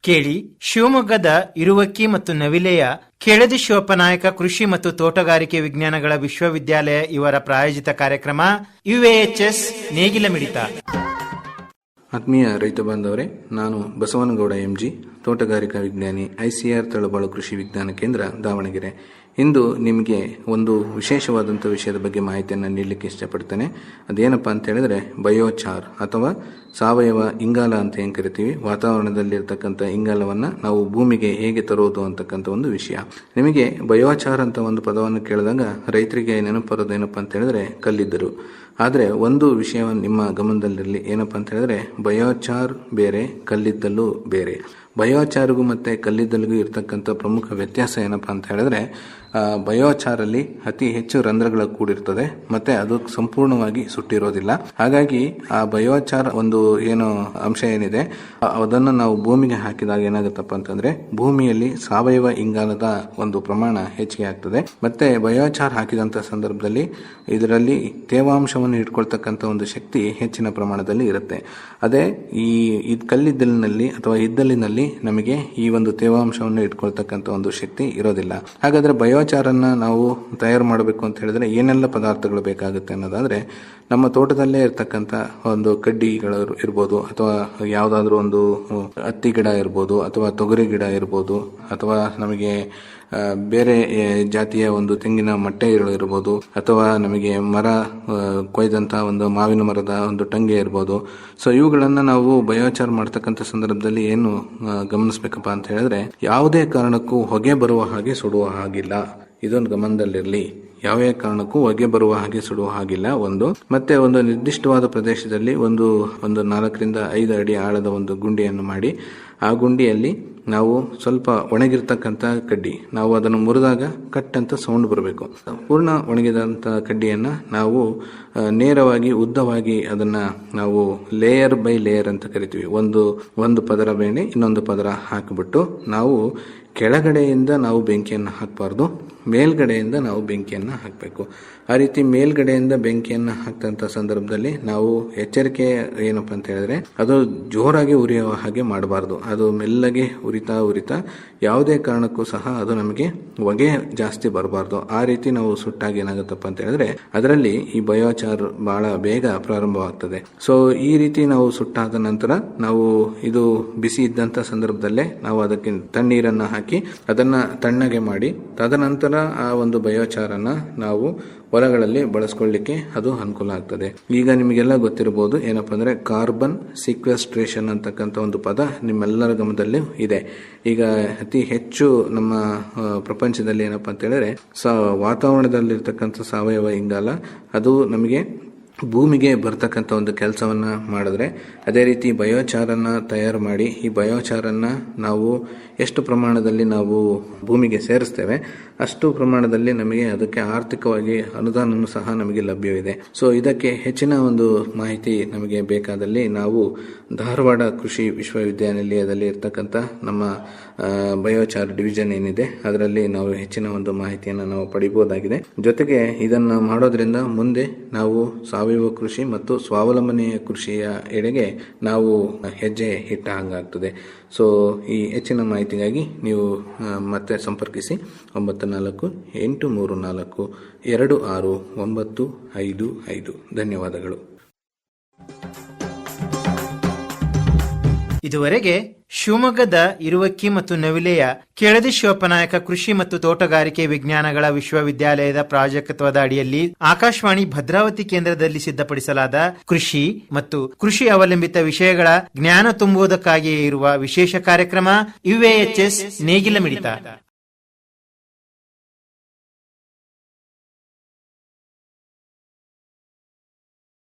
ಕೇಳಿ, ಶಿವಮೊಗ್ಗದ ಇರುವಕ್ಕಿ ಮತ್ತು ನವಿಲೆಯ ಕೆಳದಿ ಶಿವಪ್ಪನಾಯಕ ಕೃಷಿ ಮತ್ತು ತೋಟಗಾರಿಕೆ ವಿಜ್ಞಾನಗಳ ವಿಶ್ವವಿದ್ಯಾಲಯ ಇವರ ಪ್ರಾಯೋಜಿತ ಕಾರ್ಯಕ್ರಮ ಯುಎಎಚ್ಎಸ್ ನೇಗಿಲ ಮಿಡಿತ. ಆತ್ಮೀಯ ರೈತ ಬಾಂಧವರೇ, ನಾನು ಬಸವನಗೌಡ ಎಂಜಿ, ತೋಟಗಾರಿಕಾ ವಿಜ್ಞಾನಿ, ಐಸಿಆರ್ ತಳಬಾಳು ಕೃಷಿ ವಿಜ್ಞಾನ ಕೇಂದ್ರ ದಾವಣಗೆರೆ. ಇಂದು ನಿಮಗೆ ಒಂದು ವಿಶೇಷವಾದಂಥ ವಿಷಯದ ಬಗ್ಗೆ ಮಾಹಿತಿಯನ್ನು ನೀಡಲಿಕ್ಕೆ ಇಷ್ಟಪಡ್ತೇನೆ. ಅದೇನಪ್ಪ ಅಂತ ಹೇಳಿದ್ರೆ, ಬಯೋಚಾರ್ ಅಥವಾ ಸಾವಯವ ಇಂಗಾಲ ಅಂತ ಏನು ಕರಿತೀವಿ? ವಾತಾವರಣದಲ್ಲಿರ್ತಕ್ಕಂಥ ಇಂಗಾಲವನ್ನು ನಾವು ಭೂಮಿಗೆ ಹೇಗೆ ತರೋದು ಅಂತಕ್ಕಂಥ ಒಂದು ವಿಷಯ. ನಿಮಗೆ ಬಯೋಚಾರ್ ಅಂತ ಒಂದು ಪದವನ್ನು ಕೇಳಿದಾಗ ರೈತರಿಗೆ ನೆನಪು ಬರೋದೇನಪ್ಪ ಅಂತ ಹೇಳಿದ್ರೆ ಕಲ್ಲಿದ್ದರು ಆದರೆ ಒಂದು ವಿಷಯವನ್ನು ನಿಮ್ಮ ಗಮನದಲ್ಲಿರಲಿ ಏನಪ್ಪ ಅಂತ ಹೇಳಿದ್ರೆ ಬಯೋಚಾರ್ ಬೇರೆ, ಕಲ್ಲಿದ್ದಲು ಬೇರೆ. ಬಯೋಚಾರ್ಗೂ ಮತ್ತು ಕಲ್ಲಿದ್ದಲಿಗೂ ಇರತಕ್ಕಂಥ ಪ್ರಮುಖ ವ್ಯತ್ಯಾಸ ಏನಪ್ಪ ಅಂತ ಹೇಳಿದ್ರೆ ಬಯೋಚಾರಲ್ಲಿ ಅತಿ ಹೆಚ್ಚು ರಂಧ್ರಗಳ ಕೂಡಿರ್ತದೆ, ಮತ್ತೆ ಅದು ಸಂಪೂರ್ಣವಾಗಿ ಸುಟ್ಟಿರೋದಿಲ್ಲ. ಹಾಗಾಗಿ ಆ ಬಯೋಚಾರ ಒಂದು ಏನು ಅಂಶ ಏನಿದೆ ಅದನ್ನು ನಾವು ಭೂಮಿಗೆ ಹಾಕಿದಾಗ ಏನಾಗುತ್ತಪ್ಪ ಅಂತಂದ್ರೆ, ಭೂಮಿಯಲ್ಲಿ ಸಾವಯವ ಇಂಗಾಲದ ಒಂದು ಪ್ರಮಾಣ ಹೆಚ್ಚಿಗೆ ಆಗ್ತದೆ. ಮತ್ತೆ ಬಯೋಚಾರ್ ಹಾಕಿದಂಥ ಸಂದರ್ಭದಲ್ಲಿ ಇದರಲ್ಲಿ ತೇವಾಂಶವನ್ನು ಇಟ್ಕೊಳ್ತಕ್ಕಂಥ ಒಂದು ಶಕ್ತಿ ಹೆಚ್ಚಿನ ಪ್ರಮಾಣದಲ್ಲಿ ಇರುತ್ತೆ. ಅದೇ ಈ ಕಲ್ಲಿದ್ದಲಿನಲ್ಲಿ ಅಥವಾ ಇದ್ದಲಿನಲ್ಲಿ ನಮಗೆ ಈ ಒಂದು ತೇವಾಂಶವನ್ನು ಇಟ್ಕೊಳ್ತಕ್ಕಂಥ ಒಂದು ಶಕ್ತಿ ಇರೋದಿಲ್ಲ. ಹಾಗಾದ್ರೆ ಬಯೋಚಾರನ್ನು ನಾವು ತಯಾರು ಮಾಡಬೇಕು ಅಂತ ಹೇಳಿದ್ರೆ ಏನೆಲ್ಲ ಪದಾರ್ಥಗಳು ಬೇಕಾಗುತ್ತೆ ಅನ್ನೋದಾದರೆ ನಮ್ಮ ತೋಟದಲ್ಲೇ ಇರ್ತಕ್ಕಂಥ ಒಂದು ಕಡ್ಡಿಗಳು ಇರ್ಬೋದು, ಅಥವಾ ಯಾವುದಾದ್ರೂ ಒಂದು ಹತ್ತಿ ಗಿಡ ಇರ್ಬೋದು, ಅಥವಾ ತೊಗರಿ ಗಿಡ ಇರ್ಬೋದು, ಅಥವಾ ನಮಗೆ ಬೇರೆ ಜಾತಿಯ ಒಂದು ತೆಂಗಿನ ಮಟ್ಟೆಗಳು ಇರ್ಬೋದು ಅಥವಾ ನಮಗೆ ಮರ ಕೊಯ್ದಂಥ ಒಂದು ಮಾವಿನ ಮರದ ಒಂದು ಟಂಗೆ ಇರ್ಬೋದು. ಸೊ ಇವುಗಳನ್ನು ನಾವು ಬಯೋಚಾರ್ ಮಾಡ್ತಕ್ಕಂಥ ಸಂದರ್ಭದಲ್ಲಿ ಏನು ಗಮನಿಸ್ಬೇಕಪ್ಪ ಅಂತ ಹೇಳಿದ್ರೆ, ಯಾವುದೇ ಕಾರಣಕ್ಕೂ ಹೊಗೆ ಬರುವ ಹಾಗೆ ಸುಡುವ ಹಾಗಿಲ್ಲ. ಇದೊಂದು ಗಮನದಲ್ಲಿರಲಿ. ಯಾವುದೇ ಕಾರಣಕ್ಕೂ ಹೊಗೆ ಬರುವ ಹಾಗೆ ಸುಡುವ ಹಾಗಿಲ್ಲ ಒಂದು. ಮತ್ತೆ ಒಂದು ನಿರ್ದಿಷ್ಟವಾದ ಪ್ರದೇಶದಲ್ಲಿ ಒಂದು ಒಂದು ನಾಲ್ಕರಿಂದ ಐದು ಅಡಿ ಆಳದ ಒಂದು ಗುಂಡಿಯನ್ನು ಮಾಡಿ, ಆ ಗುಂಡಿಯಲ್ಲಿ ನಾವು ಸ್ವಲ್ಪ ಒಣಗಿರ್ತಕ್ಕಂಥ ಕಡ್ಡಿ, ನಾವು ಅದನ್ನು ಮುರಿದಾಗ ಕಟ್ ಅಂತ ಸೌಂಡ್ ಬರಬೇಕು. ಪೂರ್ಣ ಒಣಗಿದಂಥ ಕಡ್ಡಿಯನ್ನು ನಾವು ನೇರವಾಗಿ, ಉದ್ದವಾಗಿ ಅದನ್ನು ನಾವು ಲೇಯರ್ ಬೈ ಲೇಯರ್ ಅಂತ ಕರಿತೀವಿ. ಒಂದು ಒಂದು ಪದರ ಬೇಣೆ, ಇನ್ನೊಂದು ಪದರ ಹಾಕಿಬಿಟ್ಟು ನಾವು ಕೆಳಗಡೆಯಿಂದ ನಾವು ಬೆಂಕಿಯನ್ನು ಹಾಕಬಾರ್ದು. ಮೇಲ್ಗಡೆಯಿಂದ ನಾವು ಬೆಂಕಿಯನ್ನು ಹಾಕಬೇಕು. ಆ ರೀತಿ ಮೇಲ್ಗಡೆಯಿಂದ ಬೆಂಕಿಯನ್ನು ಹಾಕ್ತಂಥ ಸಂದರ್ಭದಲ್ಲಿ ನಾವು ಎಚ್ಚರಿಕೆ ಏನಪ್ಪ ಅಂತ ಹೇಳಿದ್ರೆ, ಅದು ಜೋರಾಗಿ ಉರಿಯುವ ಹಾಗೆ ಮಾಡಬಾರ್ದು. ಅದು ಮೆಲ್ಲಗೆ ಉರಿತಾ ಉರಿತಾ ಯಾವುದೇ ಕಾರಣಕ್ಕೂ ಸಹ ಅದು ನಮಗೆ ಹೊಗೆ ಜಾಸ್ತಿ ಬರಬಾರ್ದು. ಆ ರೀತಿ ನಾವು ಸುಟ್ಟಾಗ ಏನಾಗುತ್ತಪ್ಪ ಅಂತ ಹೇಳಿದ್ರೆ, ಅದರಲ್ಲಿ ಈ ಬಯೋಚಾರ್ ಬಹಳ ಬೇಗ ಪ್ರಾರಂಭವಾಗ್ತದೆ. ಸೊ ಈ ರೀತಿ ನಾವು ಸುಟ್ಟಾದ ನಂತರ ನಾವು ಇದು ಬಿಸಿ ಇದ್ದಂಥ ಸಂದರ್ಭದಲ್ಲೇ ನಾವು ಅದಕ್ಕೆ ತಣ್ಣೀರನ್ನು ಹಾಕಿ ಅದನ್ನು ತಣ್ಣಗೆ ಮಾಡಿ, ತದನಂತರ ಆ ಒಂದು ಬಯೋಚಾರನ್ನ ನಾವು ಹೊಲಗಳಲ್ಲಿ ಬಳಸ್ಕೊಳ್ಳಿಕ್ಕೆ ಅದು ಅನುಕೂಲ ಆಗ್ತದೆ. ಈಗ ನಿಮಗೆಲ್ಲ ಗೊತ್ತಿರಬಹುದು ಏನಪ್ಪ ಅಂದ್ರೆ ಕಾರ್ಬನ್ ಸಿಕ್ವೆಸ್ಟ್ರೇಷನ್ ಅಂತಕ್ಕಂಥ ಒಂದು ಪದ ನಿಮ್ಮೆಲ್ಲರ ಗಮನದಲ್ಲಿ ಇದೆ. ಈಗ ಅತಿ ಹೆಚ್ಚು ನಮ್ಮ ಪ್ರಪಂಚದಲ್ಲಿ ಏನಪ್ಪ ಅಂತ ಹೇಳಿದ್ರೆ ಸ, ವಾತಾವರಣದಲ್ಲಿರ್ತಕ್ಕಂಥ ಸಾವಯವ ಇಂಗಾಲ ಅದು ನಮಗೆ ಭೂಮಿಗೆ ಬರ್ತಕ್ಕಂಥ ಒಂದು ಕೆಲಸವನ್ನು ಮಾಡಿದ್ರೆ, ಅದೇ ರೀತಿ ಬಯೋಚಾರನ್ನು ತಯಾರು ಮಾಡಿ, ಈ ಬಯೋಚಾರನ್ನು ನಾವು ಎಷ್ಟು ಪ್ರಮಾಣದಲ್ಲಿ ನಾವು ಭೂಮಿಗೆ ಸೇರಿಸ್ತೇವೆ, ಅಷ್ಟು ಪ್ರಮಾಣದಲ್ಲಿ ನಮಗೆ ಅದಕ್ಕೆ ಆರ್ಥಿಕವಾಗಿ ಅನುದಾನವೂ ಸಹ ನಮಗೆ ಲಭ್ಯವಿದೆ. ಸೊ ಇದಕ್ಕೆ ಹೆಚ್ಚಿನ ಒಂದು ಮಾಹಿತಿ ನಮಗೆ ಬೇಕಾದಲ್ಲಿ ನಾವು ಧಾರವಾಡ ಕೃಷಿ ವಿಶ್ವವಿದ್ಯಾನಿಲಯದಲ್ಲಿ ಇರ್ತಕ್ಕಂಥ ನಮ್ಮ ಬಯೋಚಾರ್ ಡಿವಿಷನ್ ಏನಿದೆ, ಅದರಲ್ಲಿ ನಾವು ಹೆಚ್ಚಿನ ಒಂದು ಮಾಹಿತಿಯನ್ನು ನಾವು ಪಡಿಬೋದಾಗಿದೆ. ಜೊತೆಗೆ ಇದನ್ನು ಮಾಡೋದ್ರಿಂದ ಮುಂದೆ ನಾವು ಸಾವಯವ ಕೃಷಿ ಮತ್ತು ಸ್ವಾವಲಂಬನೆಯ ಕೃಷಿಯ ಎಡೆಗೆ ನಾವು ಹೆಜ್ಜೆ ಇಟ್ಟ ಹಾಗಾಗ್ತದೆ. ಸೊ ಈ ಹೆಚ್ಚಿನ ಮಾಹಿತಿಗಾಗಿ ನೀವು ಮತ್ತೆ ಸಂಪರ್ಕಿಸಿ. ಒಂಬತ್ತು ನಾಲ್ಕು ಎಂಟು ಮೂರು ನಾಲ್ಕು, ಎರಡು ಆರು, ಒಂಬತ್ತು ಐದು ಐದು. ಧನ್ಯವಾದಗಳು. ಇದುವರೆಗೆ ಶಿವಮೊಗ್ಗದ ಇರುವಕ್ಕಿ ಮತ್ತು ನವಿಲೆಯ ಕೆಳದಿ ಶಿವಪ್ಪನಾಯಕ ಕೃಷಿ ಮತ್ತು ತೋಟಗಾರಿಕೆ ವಿಜ್ಞಾನಗಳ ವಿಶ್ವವಿದ್ಯಾಲಯದ ಪ್ರಾಜೆಕ್ಟ್ವದ ಅಡಿಯಲ್ಲಿ ಆಕಾಶವಾಣಿ ಭದ್ರಾವತಿ ಕೇಂದ್ರದಲ್ಲಿ ಸಿದ್ಧಪಡಿಸಲಾದ ಕೃಷಿ ಮತ್ತು ಕೃಷಿ ಅವಲಂಬಿತ ವಿಷಯಗಳ ಜ್ಞಾನ ತುಂಬುವುದಕ್ಕಾಗಿಯೇ ಇರುವ ವಿಶೇಷ ಕಾರ್ಯಕ್ರಮ ಯುಎಎಚ್ಎಸ್ ನೇಗಿಲ ಮಿಡಿತ.